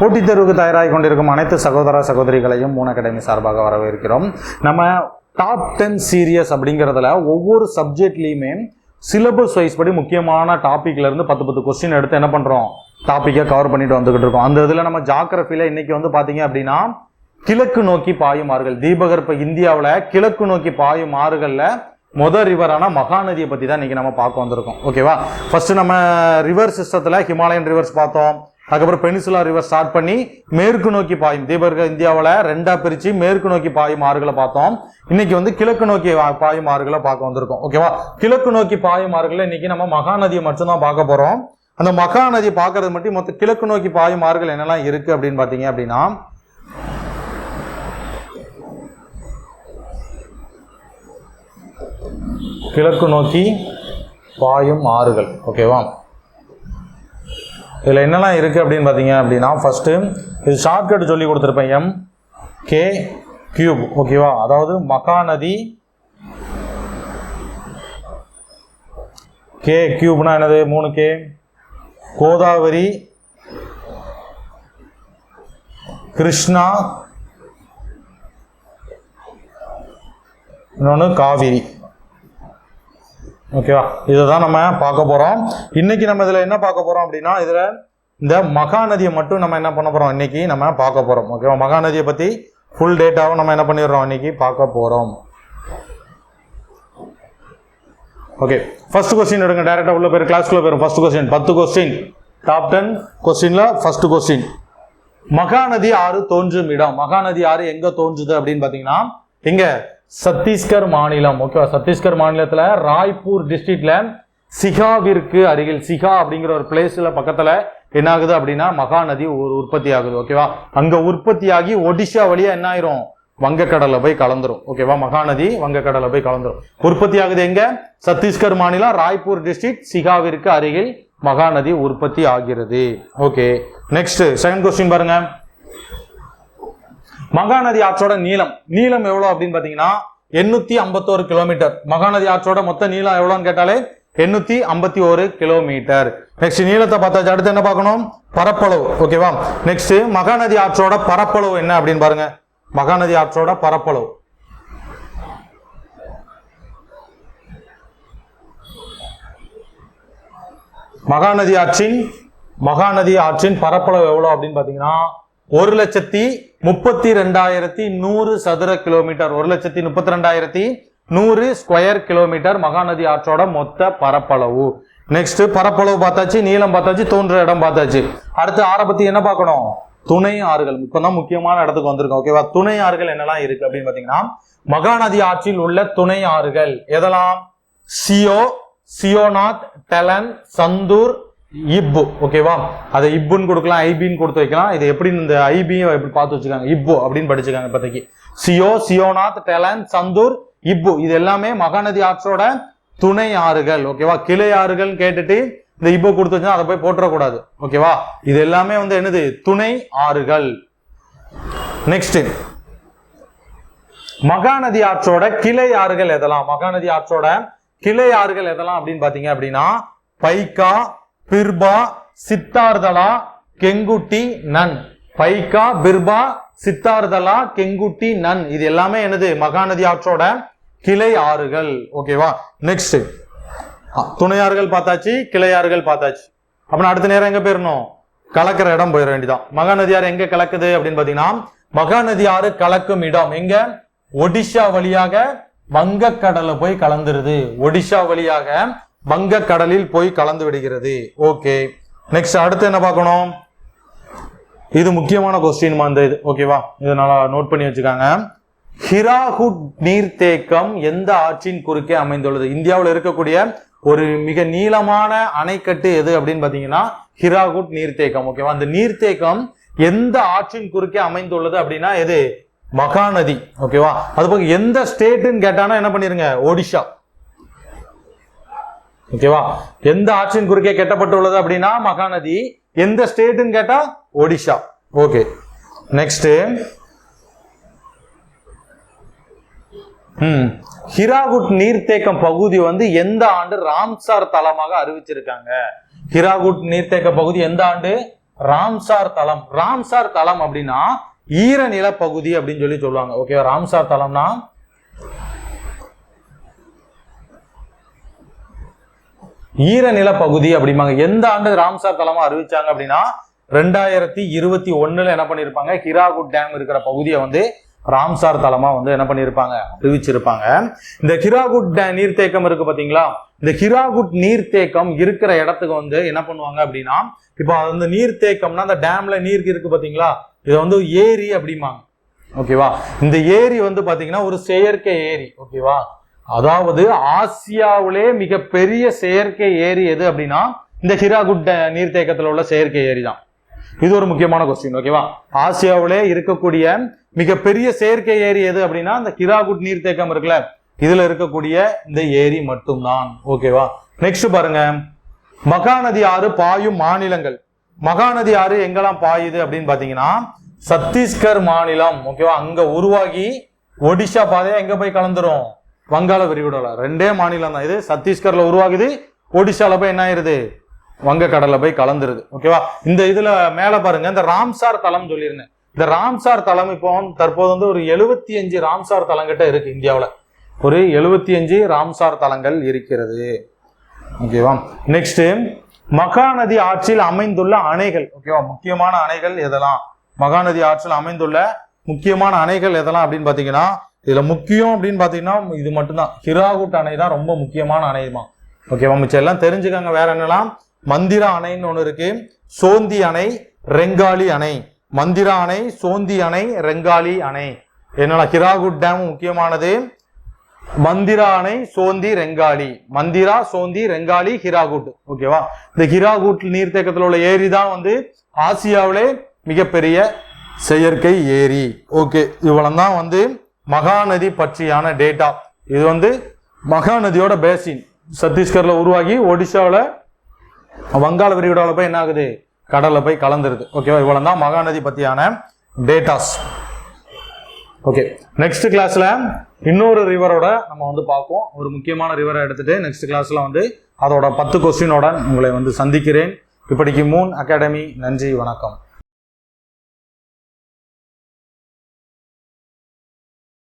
போட்டித் தேர்வுக்கு தயாராகி கொண்டிருக்கும் அனைத்து சகோதர சகோதரிகளையும் மூணு அகாடமி சார்பாக வரவேற்கிறோம். நம்ம டாப் டென் சீரியஸ் அப்படிங்கிறதுல ஒவ்வொரு சப்ஜெக்ட்லேயுமே சிலபஸ் வைஸ் படி முக்கியமான டாப்பிக்லேருந்து பத்து பத்து கொஸ்டின் எடுத்து என்ன பண்ணுறோம் டாப்பிக்கை கவர் பண்ணிட்டு வந்துக்கிட்டு இருக்கோம். அந்த இதில் நம்ம ஜாக்ரஃபியில் இன்னைக்கு வந்து பார்த்தீங்க அப்படின்னா கிழக்கு நோக்கி பாயும் ஆறுகள். தீபகற்ப இந்தியாவில் கிழக்கு நோக்கி பாயும் ஆறுகளில் மொதல் ரிவரான மகாநதியை பற்றி தான் இன்னைக்கு நம்ம பார்க்க வந்திருக்கோம். ஓகேவா ஃபர்ஸ்ட் நம்ம ரிவர் சிஸ்டத்தில் ஹிமாலயன் ரிவர்ஸ் பார்த்தோம். அதுக்கப்புறம் பெனிசுலா ரிவர் ஸ்டார்ட் பண்ணி மேற்கு நோக்கி பாயும். தீபர்க இந்தியாவில் ரெண்டா பிரித்து மேற்கு நோக்கி பாயும் ஆறுகளை பார்த்தோம். இன்னைக்கு வந்து கிழக்கு நோக்கி வா- பாயும் ஆறுகளை பார்க்க வந்திருக்கோம். ஓகேவா கிழக்கு நோக்கி பாயும் ஆறுகளை இன்னைக்கு நம்ம மகாநதியை மட்டும்தான் பார்க்க போறோம். அந்த மகாநதி பார்க்கறது மட்டும் மொத்த கிழக்கு நோக்கி பாயும் ஆறுகள் என்னெல்லாம் இருக்கு அப்படின்னு பார்த்தீங்க அப்படின்னா கிழக்கு நோக்கி பாயும் ஆறுகள். ஓகேவா இதில் என்னெல்லாம் இருக்குது அப்படின்னு பார்த்தீங்க அப்படின்னா ஃபஸ்ட்டு இது ஷார்ட்கட் சொல்லி கொடுத்துருப்பேன் எம் கே கியூப் ஓகேவா அதாவது மகாநதி கே கியூப்னா என்னது? மூணு கே கோதாவரி கிருஷ்ணா இன்னொன்று காவிரி. ஓகேவா இதை தான் நம்ம பார்க்க போகிறோம் இன்னைக்கு நம்ம இதில் என்ன பார்க்க போகிறோம் அப்படின்னா இதில் இந்த மகாநதியை மட்டும் நம்ம என்ன பண்ண போகிறோம் இன்னைக்கு நம்ம பார்க்க போகிறோம் ஓகேவா மகாநதியை பற்றி ஃபுல் டேட்டாவும் நம்ம என்ன பண்ணிடுறோம்? இன்னைக்கு பார்க்க போகிறோம் ஓகே ஃபர்ஸ்ட் கொஸ்டின் எடுங்க. டேரெக்டாக உள்ள பேர் கிளாஸ்க்குள்ள போயிரும் ஃபர்ஸ்ட் கொஸ்டின் பத்து கொஸ்டின் டாப் டென் கொஸ்டினில் ஃபர்ஸ்ட் கொஸ்டின் மகாநதி ஆறு தோன்றும் இடம். மகாநதி ஆறு எங்கே தோன்றுது அப்படின்னு பார்த்தீங்கன்னா எங்கே சத்தீஸ்கர் மாநிலம் ஓகேவா சத்தீஸ்கர் மாநிலத்தில் ராய்ப்பூர் டிஸ்ட்ரிக்ட்ல சிகாவிற்கு அருகில் சிகா அப்படிங்கிற ஒரு பிளேஸில் பக்கத்தில் என்ன ஆகுது அப்படின்னா மகாநதி ஒரு உற்பத்தி ஆகுது ஓகேவா அங்க உற்பத்தியாகி ஒடிஷா வழியாக என்ன ஆயிரும்? வங்கக்கடலில் போய் கலந்துரும் ஓகேவா மகாநதி வங்கக்கடலில் போய் கலந்துரும். உற்பத்தி ஆகுது எங்க? சத்தீஸ்கர் மாநிலம் ராய்ப்பூர் டிஸ்ட்ரிக்ட் சிகாவிற்கு அருகில் மகாநதி உற்பத்தி ஆகிறது ஓகே நெக்ஸ்ட் செகண்ட் கொஸ்டின் பாருங்க. மகாநதி ஆற்றோட நீளம். நீளம் எவ்வளவு அப்படின்னு பாத்தீங்கன்னா எண்ணூத்தி ஐம்பத்தோரு கிலோமீட்டர் மகாநதி ஆற்றோட மொத்த நீளம் எவ்வளோன்னு கேட்டாலே எண்ணூத்தி ஐம்பத்தி ஒரு கிலோமீட்டர் நெக்ஸ்ட் நீளத்தை பார்த்தாச்சு. அடுத்து என்ன பார்க்கணும்? பரப்பளவு. ஓகேவா நெக்ஸ்ட் மகாநதி ஆற்றோட பரப்பளவு என்ன அப்படின்னு பாருங்க. மகாநதி ஆற்றோட பரப்பளவு. மகாநதி ஆற்றின் மகாநதி ஆற்றின் பரப்பளவு எவ்வளோ அப்படின்னு பார்த்தீங்கன்னா ஒரு லட்சத்தி முப்பத்தி ரெண்டாயிரத்தி நூறு சதுர கிலோமீட்டர். ஒரு லட்சத்தி முப்பத்தி ரெண்டாயிரத்தி நூறு ஸ்கொயர் கிலோமீட்டர் மகாநதி ஆற்றோட மொத்த பரப்பளவு. நெக்ஸ்ட் பரப்பளவு பார்த்தாச்சு நீளம் பார்த்தாச்சு தோன்ற இடம் பார்த்தாச்சு. அடுத்து ஆறை பத்தி என்ன பார்க்கணும்? துணை ஆறுகள். இப்பதான் முக்கியமான இடத்துக்கு வந்திருக்கோம் ஓகேவா துணை ஆறுகள் என்னெல்லாம் இருக்கு அப்படின்னு பாத்தீங்கன்னா மகாநதி ஆற்றில் உள்ள துணை ஆறுகள் எதெல்லாம்? சியோ சியோநாத் டெலன் சந்தூர் இப்பு ஓகேவா? அதை இப்புன்னு கொடுக்கலாம் ஐபின்னு கொடுத்து வைக்கலாம். இது எப்படின்னு இந்த ஐபியும் எப்படி பார்த்து வச்சுக்காங்க இப்பு அப்படின்னு படிச்சுக்காங்க இப்போதைக்கு. சியோ சியோநாத் டெலன் சந்தூர் இப்பு. இது எல்லாமே மகாநதி ஆற்றோட துணை ஆறுகள் ஓகேவா? கிளை ஆறுகள் கேட்டுட்டு இந்த இப்போ கொடுத்து வச்சா அதை போய் போட்டுறக்கூடாது ஓகேவா? இது எல்லாமே வந்து என்னது? துணை ஆறுகள். நெக்ஸ்ட் மகாநதி ஆற்றோட கிளை ஆறுகள் எதெல்லாம்? மகாநதி ஆற்றோட கிளை ஆறுகள் எதெல்லாம் அப்படின்னு பாத்தீங்க அப்படின்னா பைக்கா பிர்பா சித்தார்தலா கெங்குட்டி நன். பைக்கா பிர்பா சித்தார்தலா கெங்குட்டி நன். இது எல்லாமே என்னது? மகாநதி ஆற்றோட கிளை ஆறுகள். ஓகேவா நெக்ஸ்ட் துணையாறுகள் பார்த்தாச்சு கிளையாறுகள் பார்த்தாச்சு. அப்படின்னா அடுத்த நேரம் எங்க போயிடணும் கலக்கிற இடம் போயிட வேண்டியதான் மகாநதி ஆறு எங்க கலக்குது அப்படின்னு பாத்தீங்கன்னா மகாநதி ஆறு கலக்கும் இடம் எங்க? ஒடிஷா வழியாக வங்கக்கடலை போய் கலந்துருது. ஒடிஷா வழியாக வங்கக்கடலில் போய் கலந்து விடுகிறது. ஓகே. நெக்ஸ்ட் அடுத்து என்ன பார்க்கணும்? இது முக்கியமான கொஸ்டின் அந்த இது. ஓகேவா இதை நல்லா நோட் பண்ணி வச்சுக்காங்க. ஹிராகுட் நீர்த்தேக்கம் எந்த ஆற்றின் குறுக்கே அமைந்துள்ளது? இந்தியாவில் இருக்கக்கூடிய ஒரு மிக நீளமான அணைக்கட்டு எது அப்படின்னு பாத்தீங்கன்னா ஹிராகுட் நீர்த்தேக்கம். ஓகேவா அந்த நீர்த்தேக்கம் எந்த ஆற்றின் குறுக்கே அமைந்துள்ளது அப்படின்னா எது? மகாநதி. ஓகேவா அது போக எந்த ஸ்டேட்டுன்னு கேட்டானா என்ன பண்ணிருங்க? ஒடிஷா ஓகேவா? எந்த ஆற்றின் குறுக்கே கெட்டப்பட்டுள்ளது அப்படின்னா மகாநதி எந்த ஸ்டேட்டுன்னு கேட்டா ஒடிஷா ஓகே. நெக்ஸ்ட் ம். ஹிராகுட் நீர்த்தேக்கம் பகுதி வந்து எந்த ஆண்டு ராம்சார் தலமாக அறிவிச்சிருக்காங்க? ஹிராகுட் நீர்த்தேக்க பகுதி எந்த ஆண்டு? ராம்சார் தலம் ராம்சார் தலம் அப்படின்னா ஈரநில பகுதி அப்படின்னு சொல்லி சொல்லுவாங்க. ஓகேவா? ராம்சார் தளம்னா ஈரநில பகுதி அப்படிம்பாங்க. எந்த ஆண்டு ராம்சார் தலமா அறிவிச்சாங்க அப்படின்னா ரெண்டாயிரத்தி இருபத்தி ஒண்ணுல என்ன பண்ணிருப்பாங்க? ஹிராகுட் டேம் இருக்கிற பகுதியை வந்து ராம்சார் தலமா வந்து என்ன பண்ணிருப்பாங்க? அறிவிச்சிருப்பாங்க. இந்த ஹிராகுட் டே நீர்த்தேக்கம் இருக்கு பாத்தீங்களா? இந்த ஹிராகுட் நீர்த்தேக்கம் இருக்கிற இடத்துக்கு வந்து என்ன பண்ணுவாங்க அப்படின்னா இப்போ அந்த நீர்த்தேக்கம்னா அந்த டேம்ல நீர் இருக்கு பாத்தீங்களா? இதை வந்து ஏரி அப்படிம்பாங்க. ஓகேவா? இந்த ஏரி வந்து பாத்தீங்கன்னா ஒரு செயற்கை ஏரி. ஓகேவா? அதாவது ஆசியாவிலே மிகப்பெரிய செயற்கை ஏரி எது அப்படின்னா இந்த ஹிராகுட் நீர்த்தேக்கத்தில் உள்ள செயற்கை ஏரி தான் இது ஒரு முக்கியமான கொஸ்டின் ஓகேவா ஆசியாவிலே இருக்கக்கூடிய மிகப்பெரிய செயற்கை ஏரி எது அப்படின்னா இந்த ஹிராகுட் நீர்த்தேக்கம் இருக்குல்ல இதுல இருக்கக்கூடிய இந்த ஏரி மட்டும்தான் ஓகேவா நெக்ஸ்ட் பாருங்க. மகாநதி ஆறு பாயும் மாநிலங்கள். மகாநதி ஆறு எங்கெல்லாம் பாயுது அப்படின்னு பாத்தீங்கன்னா சத்தீஸ்கர் மாநிலம் ஓகேவா அங்க உருவாகி ஒடிஷா பாதையா எங்க போய் கலந்துரும்? வங்காள விரிகுடால? ரெண்டே மாநிலம் தான் இது. சத்தீஸ்கர்ல உருவாகுது. ஒடிசால போய் என்ன ஆயிருது? வங்கக்கடல்ல போய் கலந்துருது. ஓகேவா? இந்த இதுல மேல பாருங்க. இந்த ராம்சார் தளம் சொல்லியிருந்தேன். இந்த ராம்சார் தலம் இப்போ தற்போது வந்து ஒரு எழுபத்தி அஞ்சு ராம்சார் தலங்கிட்ட இருக்கு இந்தியாவில். ஒரு எழுபத்தி அஞ்சு ராம்சார் தலங்கள் இருக்கிறது. ஓகேவா? நெக்ஸ்ட் மகாநதி ஆற்றில் அமைந்துள்ள அணைகள். ஓகேவா? முக்கியமான அணைகள் எதெல்லாம்? மகாநதி ஆற்றில் அமைந்துள்ள முக்கியமான அணைகள் எதெல்லாம் அப்படின்னு பாத்தீங்கன்னா இதில் முக்கியம் அப்படின்னு பார்த்தீங்கன்னா இது மட்டும்தான். ஹிராகுட் அணை தான் ரொம்ப முக்கியமான அணையுமா? ஓகேவா மிச்சம் எல்லாம் தெரிஞ்சுக்கோங்க. வேற என்னலாம் மந்திரா அணைன்னு ஒன்று இருக்கு. சோந்தி அணை ரெங்காலி அணை. மந்திரா அணை சோந்தி அணை ரெங்காலி அணை. என்னன்னா ஹிராகுட் டேம் முக்கியமானது. மந்திரா அணை சோந்தி ரெங்காலி மந்திரா சோந்தி ரெங்காலி ஹிராகுட். ஓகேவா இந்த ஹிராகுட் நீர்த்தேக்கத்தில் உள்ள ஏரி தான் வந்து ஆசியாவிலே மிகப்பெரிய செயற்கை ஏரி. ஓகே இவ்வளவு தான் வந்து மகாநதி பற்றியான டேட்டா இது வந்து மகாநதியோட பேசின் சத்தீஸ்கர்ல உருவாகி ஒடிசாவில் வங்காள விரிகுடாவில் போய் என்ன ஆகுது கடலில் போய் கலந்துருது. ஓகேவா இவ்வளோ தான் மகாநதி பற்றியான டேட்டாஸ் ஓகே நெக்ஸ்ட் கிளாஸில் இன்னொரு ரிவரோட நம்ம வந்து பார்ப்போம். ஒரு முக்கியமான ரிவரை எடுத்துகிட்டு நெக்ஸ்ட் கிளாஸில் வந்து அதோட பத்து கொஸ்டினோட உங்களை வந்து சந்திக்கிறேன். இப்படிக்கு மூன் அகாடமி நன்றி வணக்கம்.